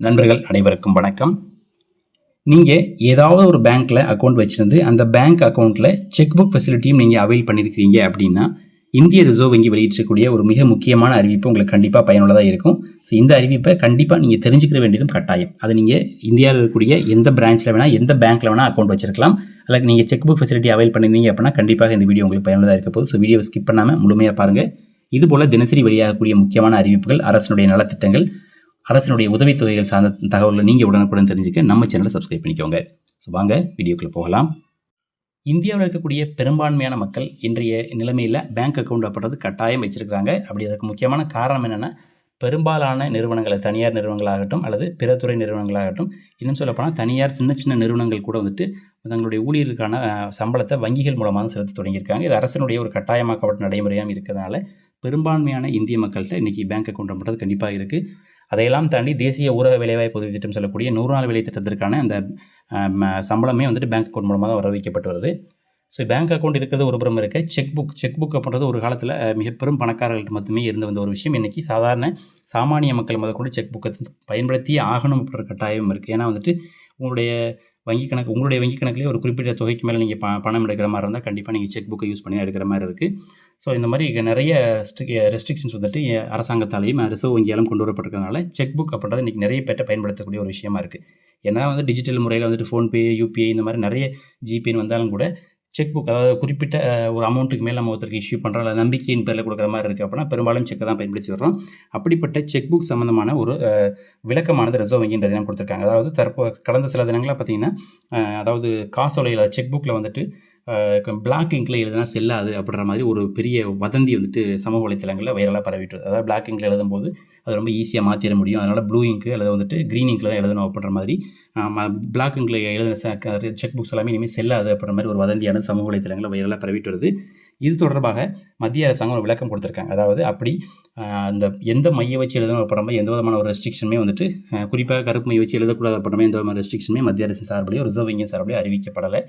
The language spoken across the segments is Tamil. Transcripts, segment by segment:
நண்பர்கள் அனைவருக்கும் வணக்கம். நீங்கள் ஏதாவது ஒரு பேங்க்கில் அக்கௌண்ட் வச்சுருந்து அந்த பேங்க் அக்கௌண்ட்டில் செக் புக் ஃபெசிலிட்டியும் நீங்கள் அவைல் பண்ணியிருக்கிறீங்க அப்படின்னா இந்திய ரிசர்வ் வங்கி வெளியிட்டிருக்கக்கூடிய ஒரு மிக முக்கியமான அறிவிப்பு உங்களுக்கு கண்டிப்பாக பயனுள்ளதாக இருக்கும். ஸோ இந்த அறிவிப்பை கண்டிப்பாக நீங்கள் தெரிஞ்சுக்கிற வேண்டியதும் கட்டாயம். அது நீங்கள் இந்தியாவில் இருக்கக்கூடிய எந்த பிரான்ச்சில் வேணால் எந்த பேங்க்கில் வேணால் அக்கௌண்ட் வச்சிருக்கலாம். அல்லது நீங்கள் செக் புக் ஃபெசிலிட்டி அவைல் பண்ணியிருந்தீங்க அப்படின்னா கண்டிப்பாக இந்த வீடியோ உங்களுக்கு பயனுள்ளதாக இருக்க போது ஸோ வீடியோவை ஸ்கிப் பண்ணாமல் முழுமையாக பாருங்கள் இதுபோல் தினசரி வெளியாகக்கூடிய முக்கியமான அறிவிப்புகள் அரசினுடைய நலத்திட்டங்கள் அரசினுடைய உதவித்தொகைகள் சார்ந்த தகவல்களை நீங்கள் உடனுக்குடன் தெரிஞ்சுக்க நம்ம சேனலை சப்ஸ்கிரைப் பண்ணிக்கோங்க. ஸோ வாங்க வீடியோக்குள்ளே போகலாம். இந்தியாவில் இருக்கக்கூடிய பெரும்பான்மையான மக்கள் இன்றைய நிலைமையில் பேங்க் அக்கௌண்ட் அப்படின்றது கட்டாயம் வச்சுருக்கிறாங்க. அப்படி அதற்கு முக்கியமான காரணம் என்னென்னா பெரும்பாலான நிறுவனங்களை தனியார் நிறுவனங்களாகட்டும் அல்லது பிற துறை நிறுவனங்களாகட்டும் இன்னும் சொல்லப்போனால் தனியார் சின்ன சின்ன நிறுவனங்கள் கூட வந்துட்டு தங்களுடைய ஊழியருக்கான சம்பளத்தை வங்கிகள் மூலமாக செலுத்த தொடங்கியிருக்காங்க. இது அரசனுடைய ஒரு கட்டாயமாக்கப்பட்ட நடைமுறையாக இருக்கிறதுனால பெரும்பான்மையான இந்திய மக்கள்கிட்ட இன்றைக்கி பேங்க் அக்கௌண்ட் அப்படின்றது கண்டிப்பாக இருக்குது அதையெல்லாம் தாண்டி தேசிய ஊரக வேலைவாய்ப்பு உதவி திட்டம் சொல்லக்கூடிய நூறு நாள் வேலை திட்டத்திற்கான அந்த ம- சம்பளமே வந்துட்டு பேங்க் அக்கௌண்ட் மூலமாக தான் வர வைக்கப்பட்டு வருது. ஸோ பேங்க் அக்கௌண்ட் இருக்கிறது ஒரு புறம் இருக்க. செக் புக் செக் புக் அப்படின்றது ஒரு காலத்தில் மிக பெரும் பணக்காரர்கள்ட்ட மட்டுமே இருந்து வந்த ஒரு விஷயம். இன்றைக்கி சாதாரண சாமானிய மக்கள் முதல் கூட செக் புக்கை பயன்படுத்தி ஆகணும் அப்படின்ற கட்டாயம் இருக்குது ஏன்னா வந்துட்டு உங்களுடைய வங்கி கணக்கு உங்களுடைய வங்கி கணக்குலேயே ஒரு குறிப்பிட்ட தொகைக்கு மேலே நீங்கள் ப பணம் எடுக்கிற மாதிரி இருந்தால் கண்டிப்பாக நீங்கள் செக் புக்கை யூஸ் பண்ணி எடுக்கிற மாதிரி இருக்குது ஸோ இந்த மாதிரி நிறைய ரெஸ்ட்ரிக்ஷன்ஸ் வந்துட்டு அஹ், அரசாங்கத்தாலையும் ரிசர்வ் வங்கியாலும் கொண்டு வரப்பட்டிருக்கிறதுனால செக் புக் அப்படின்றது இன்றைக்கி நிறைய பேர்ட்ட பயன்படுத்தக்கூடிய ஒரு விஷயமா இருக்குது ஏன்னா வந்து டிஜிட்டல் முறையில் வந்துட்டு ஃபோன்பே யூபிஐ இந்த மாதிரி நிறைய ஜிபேன்னு வந்தாலும் கூட செக் புக் அதாவது குறிப்பிட்ட ஒரு அமௌண்ட்டுக்கு மேலே நம்ம ஒருத்தருக்கு இஷ்யூ பண்ணுறோம் இல்லை நம்பிக்கையின் பேரில் கொடுக்குற மாதிரி இருக்குது அப்படின்னா பெரும்பாலும் செக்கை தான் பயன்படுத்தி வர்றோம். அப்படிப்பட்ட செக் புக் சம்மந்தமான ஒரு விளக்கமானது ரிசர்வ் வங்கின்ற தினம் கொடுத்துருக்காங்க. அதாவது தற்போ கடந்த சில தினங்களாக பார்த்தீங்கன்னா அதாவது காசோலையில் செக் புக்கில் வந்துட்டு பிளாக் இங்கில் எழுதுனா செல்லாது அப்படின்ற மாதிரி ஒரு பெரிய வதந்தி வந்துட்டு சமூக வலைத்தளங்களில் வைரலாக பரவிட்டு அதாவது பிளாக் இங்கில் எழுதும்போது அது ரொம்ப ஈஸியாக மாற்றிட முடியும். அதனால் ப்ளூ இங்க்கு அல்லது வந்துட்டு க்ரீன் இங்கில் தான் எழுதணும் அப்படின்ற மாதிரி பிளாக் இங்கில் எழுதின செக் புக்ஸ் எல்லாமே இனிமேல் செல்லாது அப்படின்ற மாதிரி ஒரு வதந்தியான சமூக வலைத்தளங்களில் வைரலாக பரவிட்டு வருது. இது தொடர்பாக மத்திய அரசாங்கம் ஒரு விளக்கம் கொடுத்துருக்காங்க. அதாவது அப்படி அந்த எந்த மைய வச்சு எழுதணும் அப்படின்ற மாதிரி எந்த விதமான ஒரு ரெஸ்ட்ரிக்ஷனுமே வந்துட்டு குறிப்பாக கருப்பு மைய வச்சு எழுதக்கூடாது அப்படின்ற மாதிரி எந்த விதமான ரெஸ்ட்ரிக்ஷனுமே மத்திய அரசு சார்பிலேயோ ரிசர்வ் வங்கியின் சார்பிலேயோ அறிவிக்கப்படலை.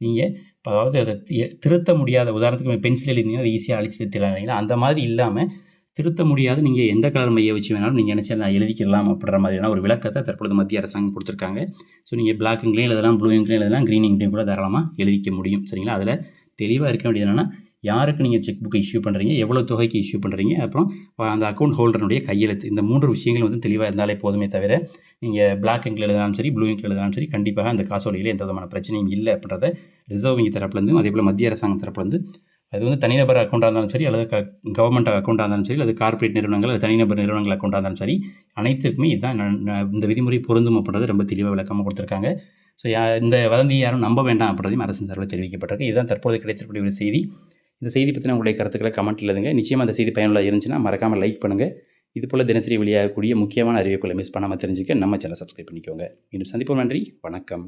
நீங்கள் அதாவது அதை தி- திருத்த முடியாத உதாரணத்துக்கு பென்சில் எழுதிங்கன்னா ஈஸியாக அழிச்சு திருத்திடலாம். இல்லைங்களா அந்த மாதிரி இல்லாமல் திருத்த முடியாது. நீங்கள் எந்த கலர் மைய வச்சு வேணாலும் நீங்கள் நினச்சி நான் எழுதிக்கலாம் அப்படின்ற மாதிரியான ஒரு விளக்கத்தை தற்பொழுது மத்திய அரசாங்கம் கொடுத்துருக்காங்க. ஸோ நீங்கள் பிளாக் இங்க்லேயும் எழுதலாம் ப்ளூ இங்கிலையும் எழுதலாம் க்ரீன் இங்க்லேயும் கூட தாராளமாக எழுதிக்க முடியும். சரிங்களா? அதில் தெளிவாக இருக்க வேண்டியது என்னென்னா யாருக்கு நீங்கள் செக் புக்கை இஷ்யூ பண்ணுறீங்க எவ்வளோ தொகைக்கு இஷ்யூ பண்ணுறீங்க அப்புறம் அந்த அக்கௌண்ட் ஹோல்டருடைய கையெழுத்து. இந்த மூன்று விஷயங்கள் வந்து தெளிவாக இருந்தாலே போதுமே தவிர நீங்கள் பிளாக் இங்கில் எழுதினாலும் சரி ப்ளூ இங்கில் எழுதினாலும் சரி கண்டிப்பாக அந்த காசோலையில் எந்த விதமான பிரச்சனையும் இல்லை அப்படின்றத ரிசர்வ் வங்கி தரப்புலேருந்து அதே போல் மத்திய அரசாங்கம் தரப்புலேருந்து அது வந்து தனிநபர் அக்கௌண்ட்டாக இருந்தாலும் சரி அல்லது க கவர்மெண்ட் அக்கௌண்ட்டாக இருந்தாலும் சரி அல்லது கார்ப்பரேட் நிறுவனங்கள் அல்லது தனிநபர் நிறுவனங்கள் அக்கௌண்ட்டாக இருந்தாலும் சரி அனைத்துக்குமே இதுதான் இந்த விதிமுறை பொருந்தும் அப்படின்றது ரொம்ப தெளிவாக விளக்கமாக கொடுத்துருக்காங்க. ஸோ யா இந்த வதந்தியை யாரும் நம்ப வேண்டாம் அப்படின்றதையும் அரசின் சார்பில் தெரிவிக்கப்பட்டிருக்கு. இதுதான் தற்போது கிடைத்திருக்கக்கூடிய ஒரு செய்தி. இந்த செய்தி பற்றின உங்களுடைய கருத்துக்களை கமெண்ட் எழுதுங்க. நிச்சயமாக அந்த செய்தி பயனுள்ளதாக இருந்துச்சுன்னா மறக்காமல் லைக் பண்ணுங்கள் இது போல் தினசரி வெளியாகக்கூடிய முக்கியமான அறிவிப்புகளை மிஸ் பண்ணாமல் தெரிஞ்சுக்க நம்ம சேனல் சப்ஸ்கிரைப் பண்ணிக்கோங்க. இன்னும் சந்திப்போம். நன்றி. வணக்கம்.